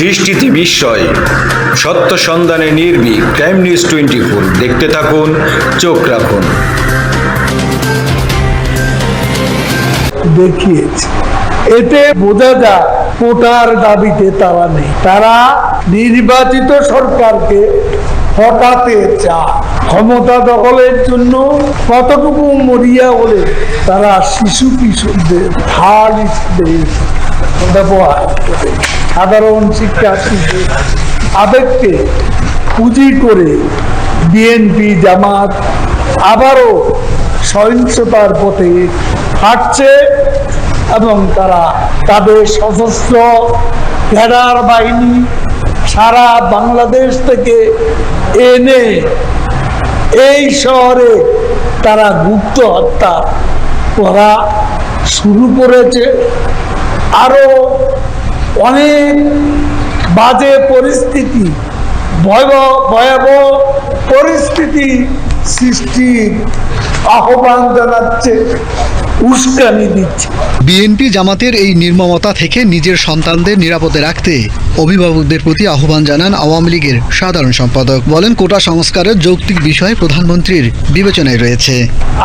সৃষ্টিতে বিস্ময়। সত্য সন্ধানে নির্ভীক। ক্রাইম নিউজ টোয়েন্টি ফোর দেখতে থাকুন, চোখ রাখুন। দেখিয়েছে। এতে বোঝা যায়, কোটার দাবিতে তারা নেই। তারা নির্বাচিত সরকারকে হটাতে চায়। ক্ষমতা দখলের জন্য কতটুকু মরিয়া হলে তারা শিশু কিশোরদের হিসেবে ব্যবহার করে সাধারণ শিক্ষার্থীদের আবেগকে পুঁজি করে বিএনপি জামাত আবারও সহিংসতার পথে হাঁটছে এবং তারা তাদের সশস্ত্র ক্যাডার বাহিনী সারা বাংলাদেশ থেকে এনে এই শহরে তারা গুপ্ত হত্যা করা শুরু করেছে। আরও অনেক বাজে পরিস্থিতি ভয়াবহ ভয়াবহ পরিস্থিতি সৃষ্টির আহ্বান জানাচ্ছে উস্কানি দিচ্ছে। বিএনপি জামাতের এই নির্মমতা থেকে নিজের সন্তানদের নিরাপদে রাখতে অভিভাবকদের প্রতি আহ্বান জানান আওয়ামী লীগের সাধারণ সম্পাদক। বলেন কোটা সংস্কারের যৌক্তিক বিষয় প্রধানমন্ত্রীর বিবেচনায় রয়েছে।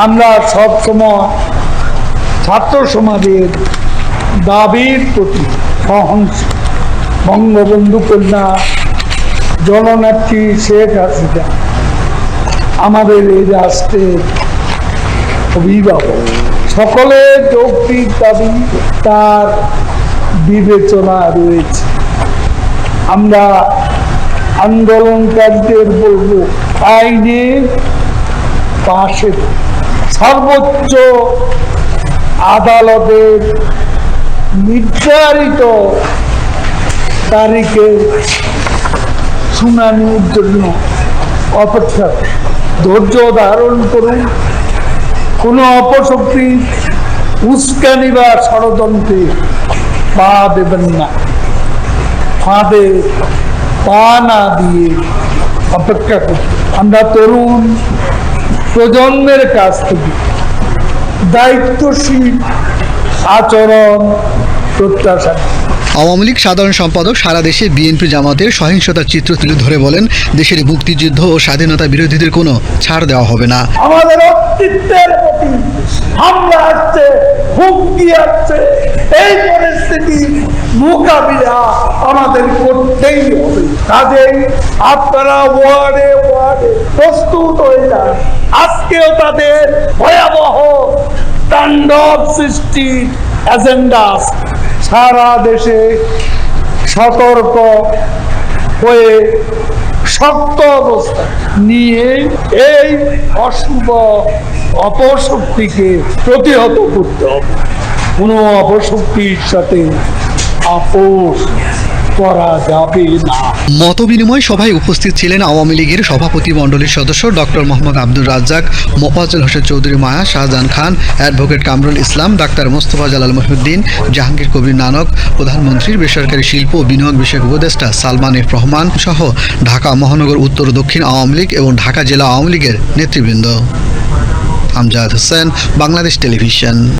আমরা সবসময় ছাত্র সমাজের দাবির প্রতি সহংস বঙ্গবন্ধু কন্যা জননেত্রী শেখ হাসিনা, আমাদের এই রাষ্ট্রের অভিভাবক। সকলের যৌক্তিক দাবি, তার বিবেচনা রয়েছে। আমরা আন্দোলনকারীদের বলব আইনের পাশে সর্বোচ্চ আদালতের নির্ধারিত তারিখে শুনানির জন্য অপেক্ষা ধৈর্য ধারণ করুন। কোনো অপশক্তি উস্কানি বা ষড়যন্ত্রে পা দেবেন না। ফাঁদে পা না দিয়ে অপেক্ষা করুন। আমরা তরুণ প্রজন্মের কাছ থেকে দায়িত্বশীল আচরণ প্রত্যাশা। আওয়ামী লীগ সাধারণ সম্পাদক সারা দেশে বিএনপি জামাতের সহিংসতার চিত্র তুলে ধরে বলেন দেশের মুক্তিযুদ্ধ ও স্বাধীনতা বিরোধীদের কোনো ছাড় দেওয়া হবে না। আমাদের অস্তিত্বের প্রতি হামলা আসছে হুমকি আসছে। এই পরিস্থিতি মোকাবিলা আমাদের করতেই হবে। কাজেই আপনারা ওয়ার্ডে ওয়ার্ডে প্রস্তুত হয়ে যান। আজকেও তাদের তাণ্ডব সৃষ্টি এজেন্ডা সারা দেশে সতর্ক হয়ে শক্ত অবস্থা নিয়ে এই অশুভ অপশক্তিকে প্রতিহত করতে হবে। কোনো অপশক্তির সাথে আপোষ করা যাবে না। মতবিনিময় সভায় উপস্থিত ছিলেন আওয়ামী লীগের সভাপতি মণ্ডলীর সদস্য doctor Mohammad Abdur Razzaq, Mofazzal Hossain Chowdhury Maya, Shahjahan Khan, advocate Kamrul Islam, doctor Mostafa Jalal Mohiuddin, Jahangir Kabir Nanak, প্রধানমন্ত্রীর বেসরকারি শিল্প ও বিনিয়োগ বিষয়ক উপদেষ্টা সালমান এফ রহমান সহ ঢাকা মহানগর উত্তর দক্ষিণ আওয়ামী লীগ এবং ঢাকা জেলা আওয়ামী লীগের নেতৃবৃন্দ। আমজাদ হোসেন, বাংলাদেশ টেলিভিশন।